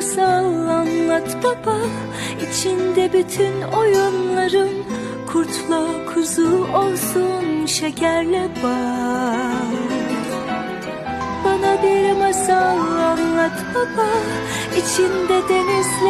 Masal anlat baba. İçinde bütün oyunların Kurtla kuzu olsun şekerle bal Bana bir masal anlat baba. İçinde denizle